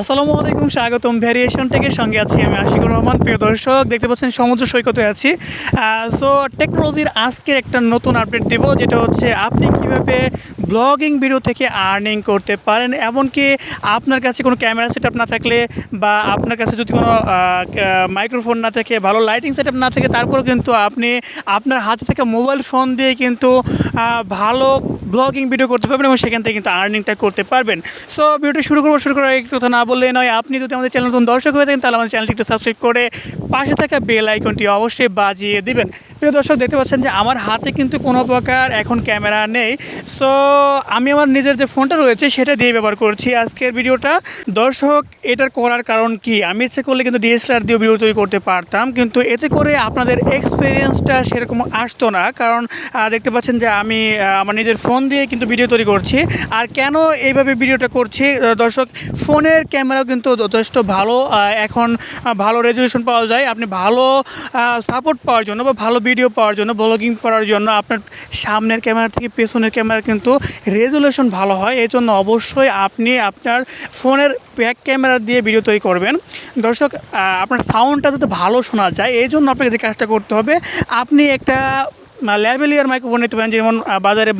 আসসালামু আলাইকুম, স্বাগতম ভ্যারিয়েশন থেকে সঙ্গে আছি আমি আশিকুর রহমান। প্রিয় দর্শক, দেখতে পাচ্ছেন সমুদ্র সৈকতে আছি। সো টেকনোলজির আজকের একটা নতুন আপডেট দেব, যেটা হচ্ছে আপনি কীভাবে ব্লগিং ভিডিও থেকে আর্নিং করতে পারেন, এমনকি আপনার কাছে কোনো ক্যামেরা সেট না থাকলে বা আপনার কাছে যদি কোনো মাইক্রোফোন না থাকে, ভালো লাইটিং সেট না থাকে, তারপরেও কিন্তু আপনি আপনার হাতে থেকে মোবাইল ফোন দিয়ে কিন্তু ভালো ব্লগিং ভিডিও করতে পারবেন এবং সেখান থেকে কিন্তু আর্নিংটা করতে পারবেন। সো ভিডিওটা শুরু করব, শুরু করার একটু কথা না বললে নয়, আপনি যদি আমাদের চ্যানেল নতুন দর্শক হয়ে থাকেন, তাহলে আমাদের চ্যানেলটি একটু সাবস্ক্রাইব করে পাশে থাকা বেল আইকনটি অবশ্যই বাজিয়ে দিবেন। প্রিয় দর্শক, দেখতে পাচ্ছেন যে আমার হাতে কিন্তু কোনো প্রকার এখন ক্যামেরা নেই। সো আমি আমার নিজের যে ফোনটা রয়েছে, সেটা দিয়ে ব্যবহার করছি আজকের ভিডিওটা। দর্শক, এটার করার কারণ কি? আমি ইচ্ছে করলে কিন্তু ডিএসএলআর দিয়ে ভিডিও তৈরি করতে পারতাম, কিন্তু এতে করে আপনাদের এক্সপিরিয়েন্সটা সেরকম আসতো না। কারণ দেখতে পাচ্ছেন যে আমি আমার নিজের ফোন দিয়ে কিন্তু ভিডিও তৈরি করছি। আর কেন এইভাবে ভিডিওটা করছি? দর্শক, ফোনের ক্যামেরাও কিন্তু যথেষ্ট ভালো। এখন ভালো রেজলিউশন পাওয়া যায়। আপনি ভালো সাপোর্ট পাওয়ার জন্য বা ভালো ভিডিও পাওয়ার জন্য ব্লগিং করার জন্য আপনার সামনের ক্যামেরা থেকে পেছনের ক্যামেরা কিন্তু রেজলিউশন ভালো হয়। এই জন্য অবশ্যই আপনি আপনার ফোনের ব্যাক ক্যামেরা দিয়ে ভিডিও তৈরি করবেন। দর্শক আপনার সাউন্ডটা যাতে ভালো শোনা যায়, এই জন্য আপনাকে কাজটা করতে হবে, আপনি একটা ল্যাভেলিয়ার মাইক্রোফোন নিতে পারেন, যেমন বাজারে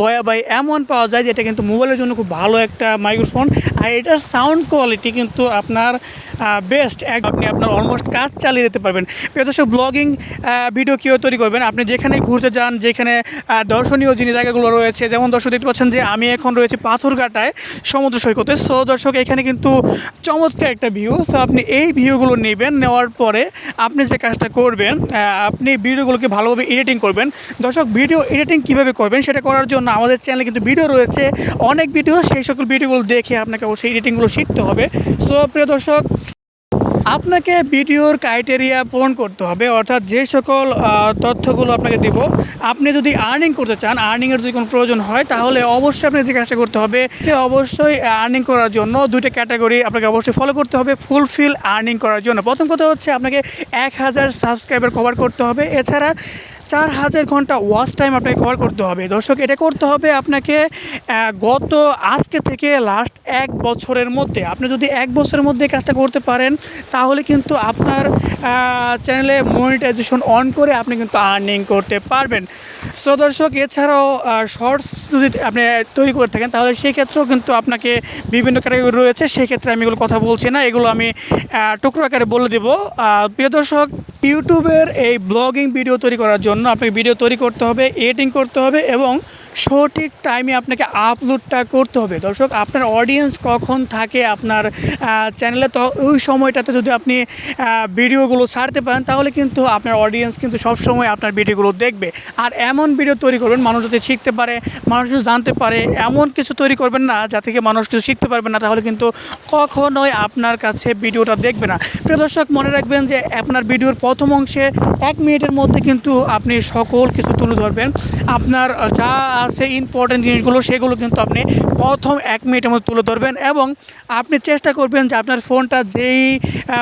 বয়া বাই এমন পাওয়া যায়, যেটা কিন্তু মোবাইলের জন্য খুব ভালো একটা মাইক্রোফোন আর এটার সাউন্ড কোয়ালিটি কিন্তু আপনার বেস্ট এক আপনি আপনার অলমোস্ট কাজ চালিয়ে যেতে পারবেন। প্রিয় ব্লগিং ভিডিও কীভাবে তৈরি করবেন আপনি যেখানে ঘুরতে যান, যেখানে দর্শনীয় জিনিস, জায়গাগুলো রয়েছে, যেমন দর্শক দেখতে পাচ্ছেন যে, আমি এখন রয়েছি পাথরঘাটায় সমুদ্র সৈকতে। সো দর্শক, এখানে কিন্তু চমৎকার একটা ভিউ সো আপনি এই ভিউগুলো নেবেন, নেওয়ার পরে আপনি যে কাজটা করবেন আপনি ভিডিওগুলোকে ভালোভাবে এডিটিং করবেন। দর্শক ভিডিও এডিটিং কীভাবে করবেন সেটা করার জন্য আমাদের চ্যানেলে কিন্তু ভিডিও রয়েছে। অনেক ভিডিও সেই সকল ভিডিওগুলো দেখে আপনাকে অবশ্যই এডিটিংগুলো শিখতে হবে। সো প্রিয় দর্শক আপনাকে ভিডিওর ক্রাইটেরিয়া পূরণ করতে হবে, অর্থাৎ যে সকল তথ্যগুলো আপনাকে দেব, আপনি যদি আর্নিং করতে চান আর্নিংয়ের যদি কোনো প্রয়োজন হয়, তাহলে অবশ্যই আপনি যে কাজটা করতে হবে অবশ্যই আর্নিং করার জন্য দুইটা ক্যাটাগরি আপনাকে অবশ্যই ফলো করতে হবে ফুলফিল আর্নিং করার জন্য। প্রথম কথা হচ্ছে, আপনাকে এক হাজার সাবস্ক্রাইবার কভার করতে হবে। এছাড়া চার হাজার ঘণ্টা ওয়াচ টাইম আপনাকে কভার করতে হবে। দর্শক, এটা করতে হবে আপনাকে গত আজকে থেকে লাস্ট এক বছরের মধ্যে। আপনি যদি এক বছরের মধ্যে কাজটা করতে পারেন, তাহলে কিন্তু আপনার চ্যানেলে মনিটাইজেশন অন করে আপনি কিন্তু আর্নিং করতে পারবেন। সো দর্শক, এছাড়াও শর্টস যদি আপনি তৈরি করে থাকেন, তাহলে সেই ক্ষেত্রেও কিন্তু আপনাকে বিভিন্ন ক্যাটাগরি রয়েছে। সেক্ষেত্রে আমি এগুলো কথা বলছি না। এগুলো আমি টুকরো আকারে বলে দেবো। প্রিয় দর্শক ইউটিউবের এই ব্লগিং ভিডিও তৈরি করার জন্য আপনাকে ভিডিও তৈরি করতে হবে, এডিটিং করতে হবে এবং সঠিক টাইমে আপনাকে আপলোডটা করতে হবে। দর্শক, আপনার অডিয়েন্স কখন থাকে আপনার চ্যানেলে তো ওই সময়টাতে যদি আপনি ভিডিওগুলো ছাড়তে পারেন, তাহলে কিন্তু আপনার অডিয়েন্স কিন্তু সবসময় আপনার ভিডিওগুলো দেখবে। আর এমন ভিডিও তৈরি করবেন মানুষ যাতে শিখতে পারে, মানুষ কিছু জানতে পারে, এমন কিছু তৈরি করবেন না যা থেকে মানুষ কিছু শিখতে পারবে না, তাহলে কিন্তু কখনোই আপনার কাছে ভিডিওটা দেখবে না। প্রিয় দর্শক, মনে রাখবেন যে আপনার ভিডিওর প্রথম অংশে এক মিনিটের মধ্যে কিন্তু আপনি সকল কিছু তুলে ধরবেন। আপনার যা আছে ইম্পর্টেন্ট জিনিসগুলো, সেগুলো কিন্তু আপনি প্রথম এক মিনিটের মধ্যে তুলে ধরবেন এবং আপনি চেষ্টা করবেন যে আপনার ফোনটা যেই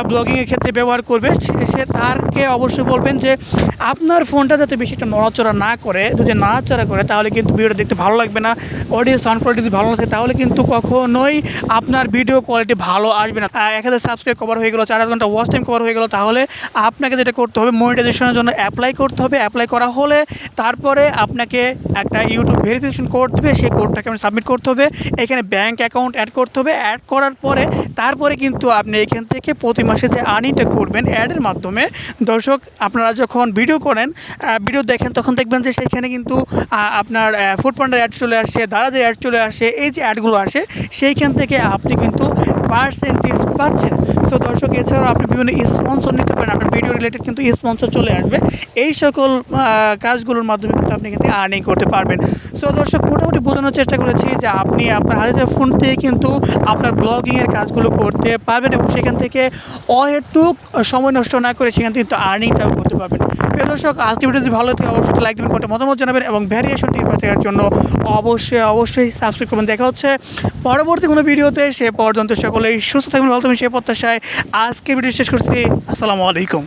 ব্লগিংয়ের ক্ষেত্রে ব্যবহার করবে, সে- তারকে অবশ্যই বলবেন যে আপনার ফোনটা যাতে বেশি একটা নড়াচড়া না করে, যদি নাড়াচড়া করে, তাহলে কিন্তু ভিডিওটা দেখতে ভালো লাগবে না অডিও সাউন্ড কোয়ালিটি যদি ভালো থাকে, তাহলে কিন্তু কখনোই আপনার ভিডিও কোয়ালিটি ভালো আসবে না। এক হাজার সাবস্ক্রাইব কভার হয়ে গেলো, চার হাজার ঘণ্টা ওয়াচ টাইম কভার হয়ে গেলো, তাহলে আপনাকে যেটা করতে হবে মনিটাইজেশনের জন্য অ্যাপ্লাই করতে হবে। অ্যাপ্লাই করা হলে তারপরে আপনাকে একটা ইউটিউব ভেরিফিকেশন কোড দেবে, সেই কোডটাকে আপনি সাবমিট করতে হবে। এখানে ব্যাঙ্ক অ্যাকাউন্ট অ্যাড করতে হবে। অ্যাড করার পরে তারপরে কিন্তু আপনি এখান থেকে প্রতি মাসে যে আর্নিংটা করবেন অ্যাডের মাধ্যমে, দর্শক, আপনারা যখন ভিডিও করেন ভিডিও দেখেন, তখন দেখবেন যে সেখানে কিন্তু আপনার ফুড পান্ডার অ্যাড চলে আসে দারাজের অ্যাড চলে আসে, এই যে অ্যাডগুলো আসে, সেইখান থেকে আপনি কিন্তু পার্সেন্টেজ পাচ্ছেন। সো দর্শক, এছাড়াও আপনি বিভিন্ন স্পন্সর নিতে পারেন। আপনার ভিডিও রিলেটেড কিন্তু স্পন্সর চলে আসবে। এই সকল কাজগুলোর মাধ্যমে কিন্তু আপনি কিন্তু আর্নিং করতে পারবেন। সো দর্শক, মোটামুটি বোঝানোর চেষ্টা করেছি যে আপনি আপনার হাতে ফোন থেকে কিন্তু আপনার ব্লগিংয়ের কাজগুলো করতে পারবেন এবং সেখান থেকে অহেতুক সময় নষ্ট না করে সেখান থেকে কিন্তু আর্নিংটাও করতে পারবেন প্রিয় দর্শক আজকে ভিডিও যদি ভালো থাকে অবশ্যই লাইক দেবেন কোনটা মতামত জানাবেন এবং ভ্যারিয়েশন টিপা দেওয়ার জন্য অবশ্যই অবশ্যই সাবস্ক্রাইব করবেন। দেখা হচ্ছে পরবর্তী কোনো ভিডিওতে। সে পর্যন্ত সকলেই সুস্থ থাকবেন, ভালো থাকবেন। সে প্রত্যাশায় আজকে ভিডিও শেষ করছি। আসসালামু আলাইকুম।